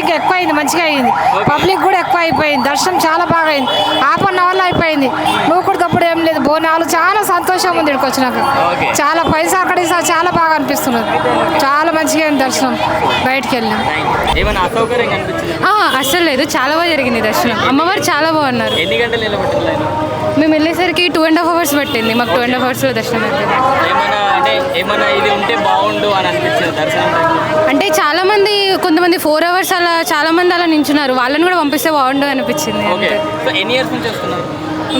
ఇంకా ఎక్కువ అయింది మంచిగా అయింది. పబ్లిక్ కూడా ఎక్కువ అయిపోయింది దర్శనం చాలా బాగా అయింది హాఫ్ అన్ అవర్లో అయిపోయింది. నువ్వు కూడా తప్పుడు ఏం లేదు. బోనాలు చాలా సంతోషంగా ఉంది ఇక్కడికి వచ్చినాక. చాలా పైసా అక్కడ చాలా బాగా అనిపిస్తున్నది చాలా మంచిగా అయింది దర్శనం. బయటికి వెళ్ళాం. అస్సలు లేదు. చాలా బాగా జరిగింది దర్శనం. అమ్మవారు చాలా బాగున్నారు. ఎన్ని గంటలు మేము వెళ్ళేసరికి టూ అండ్ హాఫ్ అవర్స్ పట్టింది. మాకు టూ అండ్ హాఫ్ అవర్స్లో దర్శనం అయిపోయింది. ఏమైనా ఇది ఉంటే బాగుండు అని అనిపించింది దర్శనం అంటే చాలా మంది కొంతమంది ఫోర్ అవర్స్ అలా చాలా మంది అలా నించున్నారు. వాళ్ళని కూడా పంపిస్తే బాగుండు అనిపించింది ఓకే అంతే. సో ఎన్ని ఇయర్స్ నుంచి వస్తున్నారు?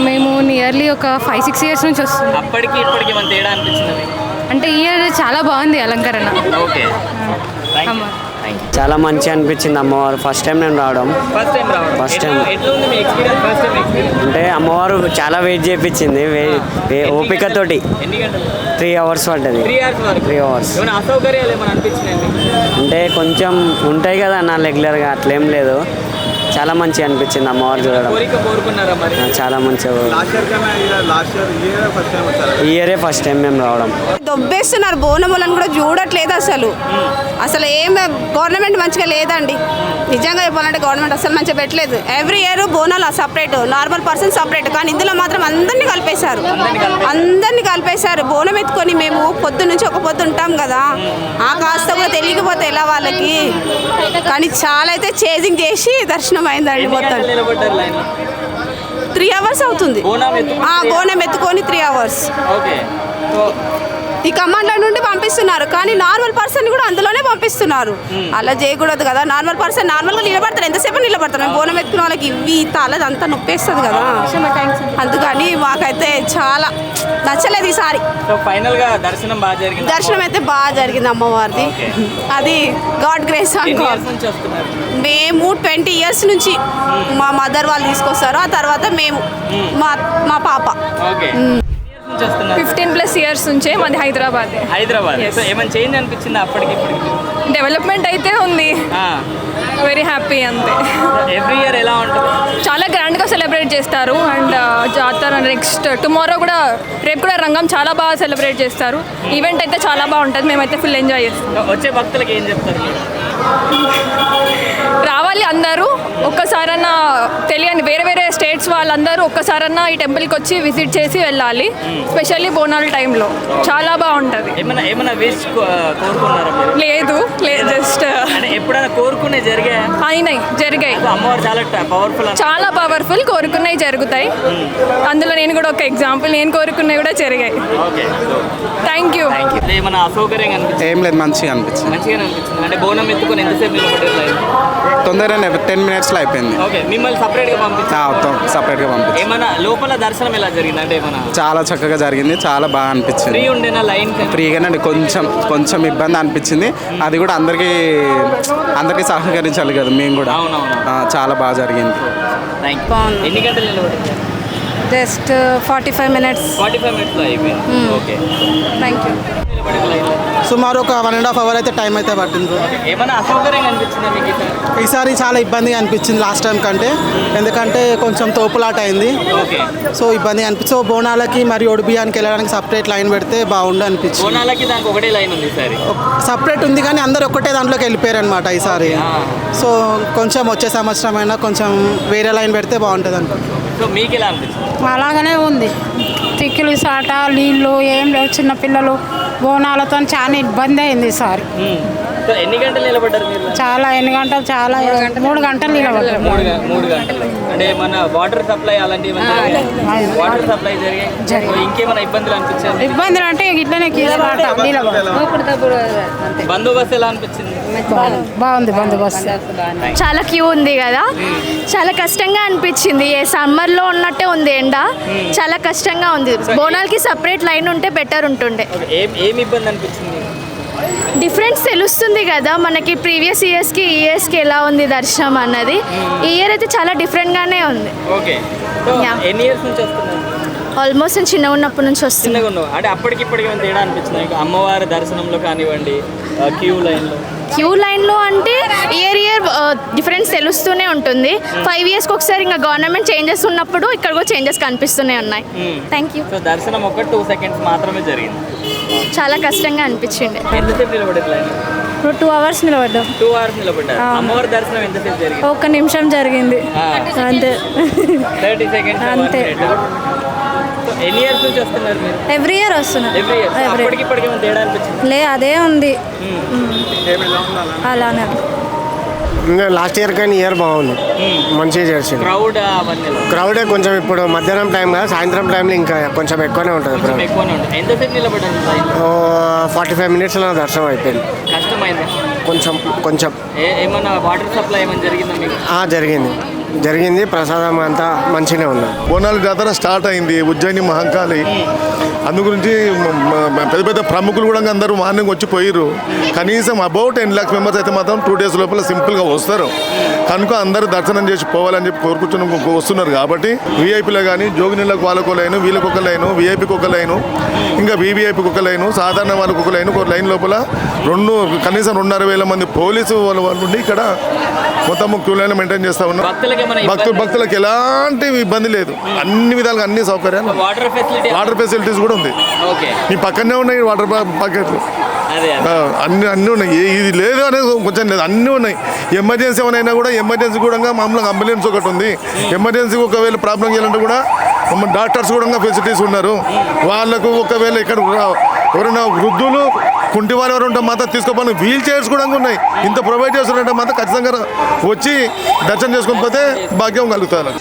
మేము నియర్లీ ఒక ఫైవ్ సిక్స్ ఇయర్స్ నుంచి వస్తున్నాం. అప్పటికి ఇప్పటికి తేడా అనిపించింది అంటే ఇయర్ చాలా బాగుంది అలంకరణ. ఓకే. చాలా మంచి అనిపించింది అమ్మవారు. ఫస్ట్ టైం నేను రావడం. ఫస్ట్ టైం రావడం. First ఎట్లా- time. ఎట్లా ఉంది మీ ఎక్స్పీరియన్స్ ఫస్ట్ టైం ఎక్స్పీరియన్స్ అంటే అమ్మవారు చాలా వెయిట్ చేయించింది ఓపికతోటి. త్రీ అవర్స్ పడ్డది. త్రీ అవర్స్ అంటే కొంచెం ఉంటాయి కదా నా రెగ్యులర్గా అట్లేం లేదు. చాలా మంచిగా అనిపించింది అమ్మవారు చూడడం. కోరిక కోరుకున్నారా మరి? చాలా మంచిగా ఇయరే ఫస్ట్ టైం మేము రావడం. దొబ్బేస్తున్నారు బోనములను కూడా చూడట్లేదు అసలు. అసలు ఏం గవర్నమెంట్ మంచిగా లేదండి. నిజంగా చెప్పాలంటే గవర్నమెంట్ అసలు మంచిగా పెట్టలేదు. Every year Bonalu separate normal person separate కానీ ఇందులో మాత్రం అందరినీ కలిపేశారు. అందరినీ కలిపేశారు. బోనం ఎత్తుకొని మేము పొద్దు నుంచి ఒక పొద్దు ఉంటాం కదా. ఆ కాస్త కూడా తెలియకపోతే ఎలా వాళ్ళకి? కానీ చాలా అయితే చేజింగ్ చేసి దర్శనం అయిందండి మొత్తం. త్రీ అవర్స్ అవుతుంది. బోనం ఎత్తుకుని ఆ బోనం ఎత్తుకొని త్రీ అవర్స్ ఓకే ఈ కమాండ్ల నుండి పంపిస్తున్నారు కానీ నార్మల్ పర్సన్ కూడా అందులోనే పంపిస్తున్నారు. అలా చేయకూడదు కదా నార్మల్ పర్సన్ నార్మల్గా నిలబడతారు ఎంతసేపు నిలబడతారు? మేము బోనం ఎత్తుకున్న వాళ్ళకి ఇవి తల అంతా నొప్పేస్తుంది కదా. అందుకని మాకైతే చాలా నచ్చలేదు ఈసారి. సో ఫైనల్గా దర్శనం బాగా జరిగింది దర్శనం అయితే బాగా జరిగింది అమ్మవారిది. అది గాడ్ గ్రేస్ మేము ట్వంటీ ఇయర్స్ నుంచి మా మదర్ వాళ్ళు తీసుకొస్తారు ఆ తర్వాత మేము మా మా పాప. ఫిఫ్టీన్ ప్లస్ ఇయర్స్ నుంచే మాది హైదరాబాద్. హైదరాబాద్. సో ఏమైనా చేంజ్ అనిపించింది అప్పటికి డెవలప్మెంట్ అయితే ఉంది. వెరీ హ్యాపీ అంతే. ఎవ్రీ ఇయర్ ఎలా ఉంటుంది? చాలా గ్రాండ్గా సెలబ్రేట్ చేస్తారు అండ్ జాతర నెక్స్ట్ టుమారో కూడా రేపు కూడా రంగం చాలా బాగా సెలబ్రేట్ చేస్తారు. ఈవెంట్ అయితే చాలా బాగుంటుంది. మేమైతే ఫుల్ ఎంజాయ్ చేస్తాం. వచ్చే భక్తులకి ఏం చెప్తారు? రావాలి అందరూ. ఒక్కసారన్నా తెలియని వేరే వేరే స్టేట్స్ వాళ్ళందరూ ఒక్కసారన్నా ఈ టెంపుల్కి వచ్చి విజిట్ చేసి వెళ్ళాలి. స్పెషల్లీ బోనాల టైంలో. చాలా బాగుంటుంది. ఏమైనా ఏమైనా విష్ కోరుకున్నారా మీరు? లేదు లేదు జస్ట్ అంటే ఎప్పుడైనా కోరుకునే జరిగా అయినాయి జరిగాయి. అమ్మవారు చాలా పవర్ఫుల్ చాలా పవర్ఫుల్ కోరుకున్నవి జరుగుతాయి. అందులో నేను కూడా ఒక ఎగ్జాంపుల్ నేను కోరుకున్నవి కూడా జరిగాయి. ఓకే. థ్యాంక్ యూ ఏమైనా అసౌకర్యంగా అనిపించింది? ఏం లేదు మంచిగా అనిపించింది. మంచిగానే అనిపించింది. అంటే బోనం ఎత్తుకొని ఎంతసేపు నిలబడ్డారు లైన్ తొందరగానే టెన్ మినిట్స్లో అయిపోయింది. ఓకే మిమ్మల్ని సపరేట్గా పంపించారు సపరేట్గా పంపించి. ఏమైనా లోపల దర్శనం ఎలా జరిగింది? అంటే ఏమైనా చాలా చక్కగా జరిగింది చాలా బాగా ఫ్రీ అనిపించింది ఉండేనా లైన్ ఫ్రీగానే కొంచెం కొంచెం ఇబ్బంది అనిపించింది. అది కూడా అందరికీ అందరికీ సహకరించాలి కదా మేము కూడా. చాలా బాగా జరిగింది. ఎన్ని గంటలు నిలబడింది just forty five minutes. Forty five అయిపోయింది. ఓకే థ్యాంక్ యూ సుమారు ఒక వన్ అండ్ హాఫ్ అవర్ అయితే టైం అయితే పట్టింది. ఈసారి ఈసారి చాలా ఇబ్బందిగా అనిపించింది లాస్ట్ టైం కంటే. ఎందుకంటే కొంచెం తోపులాట అయింది. ఓకే. సో ఇబ్బంది అనిపించి సో బోనాలకి మరియు ఒడిబియానికి వెళ్ళడానికి సపరేట్ లైన్ పెడితే బాగుండు అనిపించింది. బోనాలకి దానికి ఒకటే లైన్ ఉంది ఈసారి. సపరేట్ ఉంది కానీ అందరు ఒక్కటే దాంట్లోకి వెళ్ళిపోయారు అనమాట ఈసారి. సో కొంచెం వచ్చే సంవత్సరం అయినా కొంచెం వేరే లైన్ పెడితే బాగుంటుంది అనుకుంటున్నాను సో మీకు ఎలా అనిపించింది? అలాగనే ఉంది. తిక్కులు సాట నీళ్ళు ఏం లేవు. చిన్న పిల్లలు బోనాలతో చాలా ఇబ్బంది అయింది ఈసారి సో ఎన్ని గంటలు నిలబడ్డారు మీరు? చాలా ఎన్ని గంటలు చాలా మూడు గంటలు నిలబడ్డాం మూడు గంటలు. అంటే మన వాటర్ సప్లై అలాంటివి వాటర్ సప్లై జరిగాయి? ఇంకేమైనా ఇబ్బందులు అనిపించాయి ఇబ్బందులు అంటే ఇట్లనే బందోబస్తు ఎలా అనిపించింది? బాగుంది. బందోబస్తు చాలా క్యూ ఉంది కదా? చాలా కష్టంగా అనిపించింది. ఏ సమ్మర్లో ఉన్నట్టే ఉంది ఎండ. చాలా కష్టంగా ఉంది. బోనాలకి సపరేట్ లైన్ ఉంటే బెటర్ ఉంటుండే. డిఫరెన్స్ తెలుస్తుంది కదా? మనకి ప్రీవియస్ ఇయర్స్కి ఈ ఇయర్స్కి ఎలా ఉంది దర్శనం అన్నది? ఈ ఇయర్ అయితే చాలా డిఫరెంట్గానే ఉంది. ఆల్మోస్ట్ నేను చిన్నగా ఉన్నప్పటి నుంచి వస్తుంది అంటే అప్పటికి ఇప్పటికి తేడా అనిపించింది? అమ్మవారి దర్శనంలో కానివ్వండి క్యూ లైన్లో. క్యూ లైన్లో అంటే ఇయర్ ఇయర్ డిఫరెన్స్ తెలుస్తూనే ఉంటుంది. ఫైవ్ ఇయర్స్కి ఒకసారి ఇంకా గవర్నమెంట్ చేంజెస్ ఉన్నప్పుడు ఇక్కడ కూడా చేంజెస్ కనిపిస్తూనే ఉన్నాయి. థ్యాంక్ యూ సో దర్శనం ఒక టూ సెకండ్స్ మాత్రమే జరిగింది. చాలా కష్టంగా అనిపించింది. లైన్? టూ అవర్స్ నిలబడ్డాం. టూ అవర్స్ నిలబడ్డారు. అమ్మవారి దర్శనం జరిగింది? ఒక్క నిమిషం జరిగింది. అంతే. థర్టీ సెకండ్స్ అంతే. ఎన్ని ఇయర్స్ నుంచి వస్తున్నారు మీరు? ఎవ్రీ ఇయర్ వస్తున్నాం. ఎవ్రీ ఇయర్ అప్పటికి ఇప్పటికి ఏమైనా తేడా అనిపించింది? లే అదే ఉంది. అలానే లాస్ట్ ఇయర్ కానీ ఇయర్ బాగుంది. మంచిగా చేసింది. క్రౌడ్ క్రౌడే కొంచెం ఇప్పుడు మధ్యాహ్నం టైం కదా సాయంత్రం టైంలో ఇంకా కొంచెం ఎక్కువనే ఉంటుంది? ఫార్టీ ఫైవ్ మినిట్స్లో దర్శనం అయిపోయింది. కొంచెం కొంచెం. ఏమన్నా వాటర్ సప్లై ఏమైనా జరిగిందా మీకు? ఆ, జరిగింది. జరిగింది. ప్రసాదం అంతా మంచిగానే ఉంది. బోనాల జాతర స్టార్ట్ అయింది. ఉజ్జయిని మహంకాళి. అందు గురించి పెద్ద పెద్ద ప్రముఖులు కూడా అందరూ మార్నింగ్ వచ్చి పోయిర్రు. కనీసం అబౌట్ టెన్ ల్యాక్స్ మెంబర్స్ అయితే మాత్రం టూ డేస్ లోపల సింపుల్గా వస్తారు. కనుక అందరూ దర్శనం చేసి పోవాలని చెప్పి కోరుకుంటున్న వస్తున్నారు కాబట్టి వీఐపీలో కానీ జోగినీళ్ళకు వాళ్ళకు ఒక లైను వీళ్ళకి ఒక లైను వీఐపీకి ఒక లైను ఇంకా వీవీఐపీకి ఒక లైను సాధారణ వాళ్ళకు ఒక లైను ఒక లైన్ లోపల రెండు కనీసం రెండున్నర వేల మంది పోలీసు వాళ్ళు వాళ్ళు ఉండి ఇక్కడ మొత్తం క్యూ లైన్ మెయింటైన్ చేస్తా ఉన్నారు. భక్తులు భక్తులకు ఎలాంటి ఇబ్బంది లేదు. అన్ని విధాలుగా అన్ని సౌకర్యాలు వాటర్ ఫెసిలిటీ వాటర్ ఫెసిలిటీస్ కూడా ఉంది. ఈ పక్కనే ఉన్నాయి వాటర్. ఆ, అన్ని అన్నీ ఉన్నాయి. ఏ- ఇది లేదు అనేది కొంచెం లేదు. అన్నీ ఉన్నాయి. ఎమర్జెన్సీ ఏమైనా కూడా ఎమర్జెన్సీ కూడా మామూలుగా అంబులెన్స్ ఒకటి ఉంది. ఎమర్జెన్సీ ఒకవేళ ప్రాబ్లం చేయాలంటే కూడా మన డాక్టర్స్ కూడా ఫెసిలిటీస్ ఉన్నారు. వాళ్ళకు ఒకవేళ ఇక్కడ ఎవరైనా వృద్ధులు కుంటి వారు ఎవరు ఉంటే మాత్రం తీసుకోపోయిన వీల్ చైర్స్ కూడా ఉన్నాయి. ఇంత ప్రొవైడ్ చేస్తున్నారంటే మాత్రం ఖచ్చితంగా వచ్చి దర్శనం చేసుకొని పోతే భాగ్యం కలుగుతారు